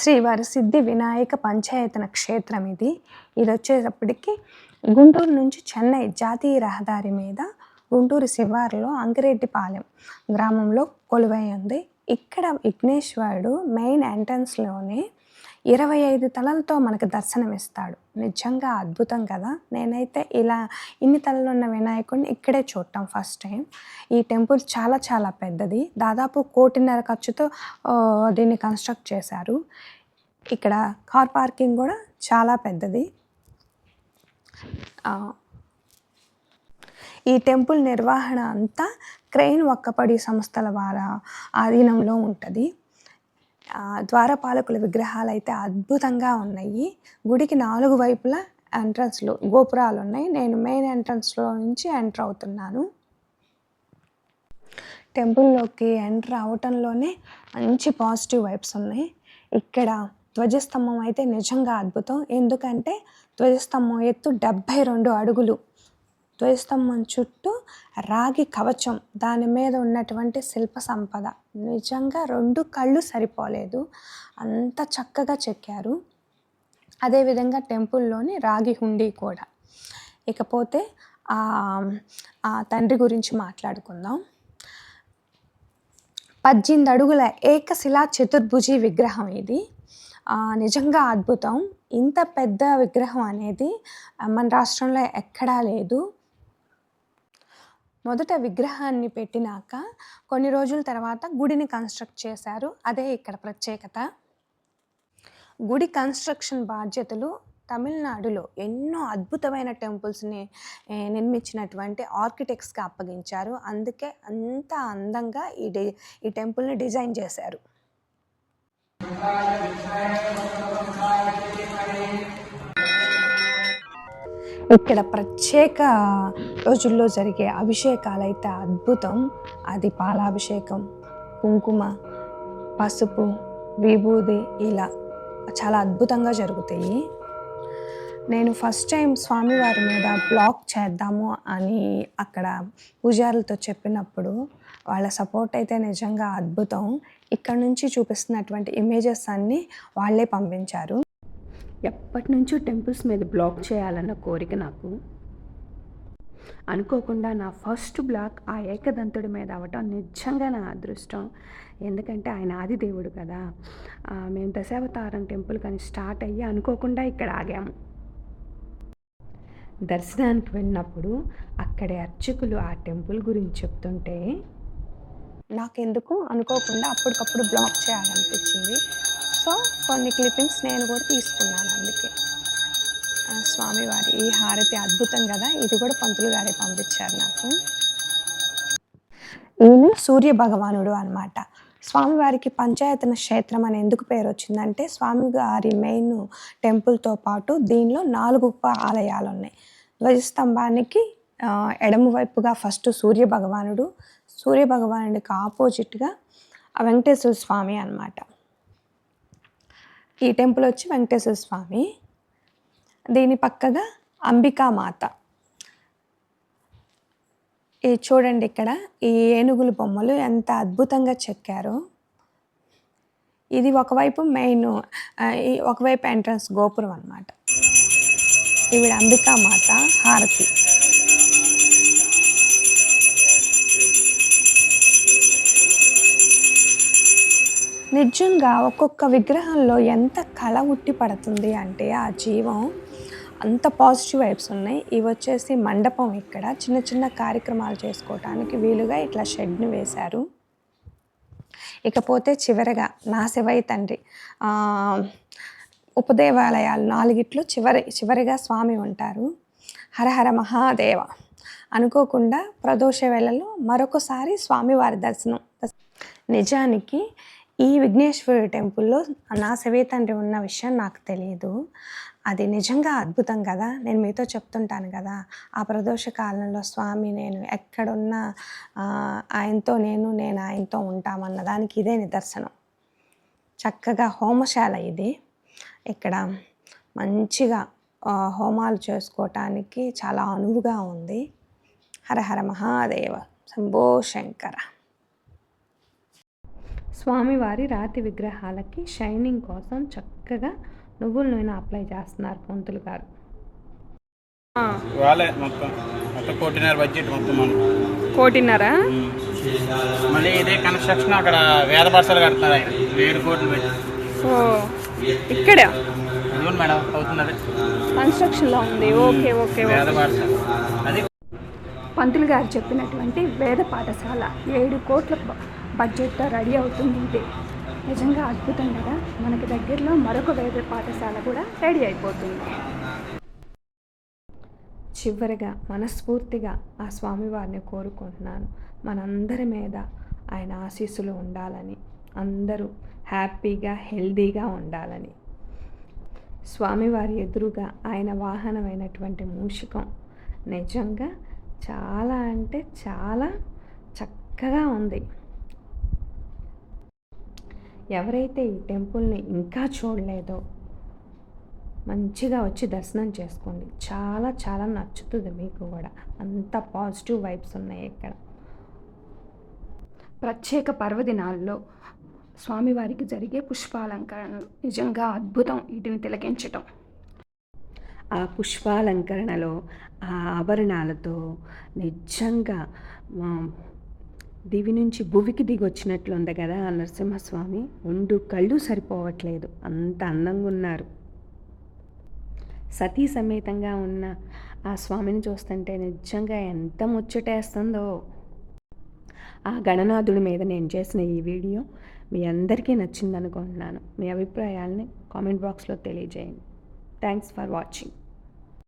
శ్రీ వరసిద్ధి వినాయక పంచాయతన క్షేత్రం ఇది. ఇది వచ్చేటప్పటికి గుంటూరు నుంచి చెన్నై జాతీయ రహదారి మీద గుంటూరు శివారులో అంకిరెడ్డిపాలెం గ్రామంలో కొలువై ఉంది. ఇక్కడ విఘ్నేశ్వరుడు మెయిన్ ఎంట్రన్స్లోనే ఇరవై ఐదు తలలతో మనకు దర్శనమిస్తాడు. నిజంగా అద్భుతం కదా? నేనైతే ఇలా ఇన్ని తలలు ఉన్న వినాయకుడిని ఇక్కడే చూడటం ఫస్ట్ టైం ఈ టెంపుల్ చాలా చాలా పెద్దది. దాదాపు కోటిన్నర ఖర్చుతో దీన్ని కన్స్ట్రక్ట్ చేశారు. ఇక్కడ కార్ పార్కింగ్ కూడా చాలా పెద్దది. ఈ టెంపుల్ నిర్వహణ అంతా క్రెయిన్ ఒక్కపడి సంస్థల వారి ఆధీనంలో ఉంటుంది. ద్వారపాలకుల విగ్రహాలు అయితే అద్భుతంగా ఉన్నాయి. గుడికి నాలుగు వైపులా ఎంట్రన్స్లు గోపురాలు ఉన్నాయి నేను మెయిన్ ఎంట్రన్స్లో నుంచి ఎంటర్ అవుతున్నాను. టెంపుల్లోకి ఎంటర్ అవటంలోనే మంచి పాజిటివ్ వైబ్స్ ఉన్నాయి. ఇక్కడ ధ్వజస్తంభం అయితే నిజంగా అద్భుతం. ఎందుకంటే ధ్వజస్తంభం ఎత్తు డెబ్భై రెండు అడుగులు. ధ్వజస్తంభం చుట్టూ రాగి కవచం దాని మీద ఉన్నటువంటి శిల్ప సంపద. నిజంగా రెండు కళ్ళు సరిపోలేదు. అంత చక్కగా చెక్కారు. అదేవిధంగా టెంపుల్లోని రాగి హుండీ కూడా. ఇకపోతే ఆ తండ్రి గురించి మాట్లాడుకుందాం. పద్దెనిమిది అడుగుల ఏకశిలా చతుర్భుజి విగ్రహం ఇది. నిజంగా అద్భుతం. ఇంత పెద్ద విగ్రహం అనేది మన రాష్ట్రంలో ఎక్కడా లేదు. మొదట విగ్రహాన్ని పెట్టినాక కొన్ని రోజుల తర్వాత గుడిని కన్స్ట్రక్ట్ చేశారు. అదే ఇక్కడ ప్రత్యేకత. గుడి కన్స్ట్రక్షన్ బాధ్యతలు తమిళనాడులో ఎన్నో అద్భుతమైన టెంపుల్స్ని నిర్మించినటువంటి ఆర్కిటెక్ట్స్కి అప్పగించారు. అందుకే అంత అందంగా ఈ డి ఈ టెంపుల్ని డిజైన్ చేశారు. ఇక్కడ ప్రత్యేక రోజుల్లో జరిగే అభిషేకాలు అయితే అద్భుతం. అది పాలాభిషేకం కుంకుమ పసుపు విభూది ఇలా చాలా అద్భుతంగా జరుగుతాయి. నేను ఫస్ట్ టైం స్వామివారి మీద బ్లాక్ చేద్దాము అని అక్కడ పూజారులతో చెప్పినప్పుడు వాళ్ళ సపోర్ట్ అయితే నిజంగా అద్భుతం. ఇక్కడ నుంచి చూపిస్తున్నటువంటి ఇమేజెస్ అన్నీ వాళ్ళే పంపించారు. ఎప్పటి నుంచో టెంపుల్స్ మీద బ్లాక్ చేయాలన్న కోరిక నాకు. అనుకోకుండా నా ఫస్ట్ బ్లాక్ ఆ ఏకదంతుడి మీద అవ్వటం నిజంగా నా అదృష్టం. ఎందుకంటే ఆయన ఆదిదేవుడు కదా. మేము దశావతారం టెంపుల్ కానీ స్టార్ట్ అయ్యి అనుకోకుండా ఇక్కడ ఆగాము. దర్శనానికి వెళ్ళినప్పుడు అక్కడి అర్చకులు ఆ టెంపుల్ గురించి చెప్తుంటే నాకెందుకు? అనుకోకుండా అప్పటికప్పుడు బ్లాక్ చేయాలనిపించింది. సో కొన్ని క్లిప్పింగ్స్ నేను కూడా తీసుకున్నాను అందుకే. స్వామివారి ఈ హారతి అద్భుతం కదా? ఇది కూడా పంతులు గారే పంపించారు నాకు. ఈయన సూర్య భగవానుడు అనమాట స్వామివారికి పంచాయతన క్షేత్రం అని ఎందుకు పేరు వచ్చిందంటే స్వామివారి మెయిన్ టెంపుల్తో పాటు దీనిలో నాలుగు ఆలయాలు ఉన్నాయి ధ్వజస్తంభానికి ఆ, ఎడమ వైపుగా ఫస్ట్ సూర్య భగవానుడు సూర్య భగవానుడికి ఆపోజిట్గా వెంకటేశ్వర స్వామి అన్నమాట. ఈ టెంపుల్ వచ్చి వెంకటేశ్వర స్వామి దీని పక్కగా అంబికామాత. ఇది చూడండి ఇక్కడ ఈ ఏనుగుల బొమ్మలు ఎంత అద్భుతంగా చెక్కారో. ఇది ఒకవైపు మెయిన్ ఒకవైపు ఎంట్రన్స్ గోపురం అన్నమాట. ఈవిడ అంబికామాత హారతి. నిజంగా ఒక్కొక్క విగ్రహంలో ఎంత కళ ఉట్టి పడుతుంది అంటే ఆ జీవం అంత పాజిటివ్ వైబ్స్ ఉన్నాయి. ఇవి వచ్చేసి మండపం ఇక్కడ. చిన్న చిన్న కార్యక్రమాలు చేసుకోవటానికి వీలుగా ఇట్లా షెడ్ని వేశారు. ఇకపోతే చివరగా నా శివయ్య తండ్రి ఉపదేవాలయాలు నాలుగిట్లో చివరి చివరిగా స్వామి ఉంటారు. హరహర మహాదేవ. అనుకోకుండా ప్రదోష వేళలో మరొకసారి స్వామివారి దర్శనం. నిజానికి ఈ విఘ్నేశ్వరుడు టెంపుల్లో నా శివయ్య తండ్రి ఉన్న విషయం నాకు తెలియదు. అది నిజంగా అద్భుతం కదా? నేను మీతో చెప్తుంటాను కదా? ఆ ప్రదోష కాలంలో స్వామి నేను ఎక్కడున్నా ఆయనతో నేను నేను ఆయనతో ఉంటామన్న దానికి ఇదే నిదర్శనం. చక్కగా హోమశాల ఇది. ఇక్కడ మంచిగా హోమాలు చేసుకోవటానికి చాలా అనువుగా ఉంది. హర హర మహాదేవ శంభో శంకర. స్వామివారి రాతి విగ్రహాలకి షైనింగ్ కోసం చక్కగా నువ్వుల నూనె అప్లై చేస్తున్నారు పంతులు గారు. వాళ్ళే మొత్తం మొత్తం కోటిన్నర బడ్జెట్ మొత్తం మనం కోటిన్నారా? మళ్ళీ ఇదే కన్స్ట్రక్షన్ అక్కడ వేద బస్సులు కడుతున్నారు ఆయన ఏడు కోట్లు పెట్టి. ఓ ఇక్కడ? అదిగోండి మేడం అవుతున్నది. కన్స్ట్రక్షన్లో ఉంది. ఓకే ఓకే వేద అది పంతులు గారు చెప్పినటువంటి వేద పాఠశాల ఏడు కోట్ల బడ్జెట్ రెడీ అవుతుంది నిజంగా అద్భుతం కదా? మనకి దగ్గరలో మరొక వేద పాఠశాల కూడా రెడీ అయిపోతుంది. చివరిగా మనస్ఫూర్తిగా ఆ స్వామివారిని కోరుకుంటున్నాను. మనందరి మీద ఆయన ఆశీస్సులు ఉండాలని అందరూ హ్యాపీగా హెల్దీగా ఉండాలని. స్వామివారి ఎదురుగా ఆయన వాహనమైనటువంటి మూషికం నిజంగా చాలా అంటే చాలా చక్కగా ఉంది. ఎవరైతే ఈ టెంపుల్ని ఇంకా చూడలేదో మంచిగా వచ్చి దర్శనం చేసుకోండి. చాలా చాలా నచ్చుతుంది మీకు కూడా. అంత పాజిటివ్ వైబ్స్ ఉన్నాయి ఇక్కడ. ప్రత్యేక పర్వదినాల్లో స్వామివారికి జరిగే పుష్పాలంకరణలు. నిజంగా అద్భుతం వీటిని తిలకించటం. ఆ పుష్పాలంకరణలో ఆ ఆభరణాలతో నిజంగా దివి నుంచి భువికి దిగొచ్చినట్లుంది కదా ఆ నరసింహస్వామి. రెండు కళ్ళు సరిపోవట్లేదు. అంత అందంగా ఉన్నారు. సతీ సమేతంగా ఉన్న ఆ స్వామిని చూస్తుంటే నిజంగా ఎంత ముచ్చటేస్తుందో. ఆ గణనాథుడి మీద నేను చేసిన ఈ వీడియో మీ అందరికీ నచ్చిందనుకుంటున్నాను. మీ అభిప్రాయాలని కామెంట్ బాక్స్లో తెలియజేయండి. Thanks for watching.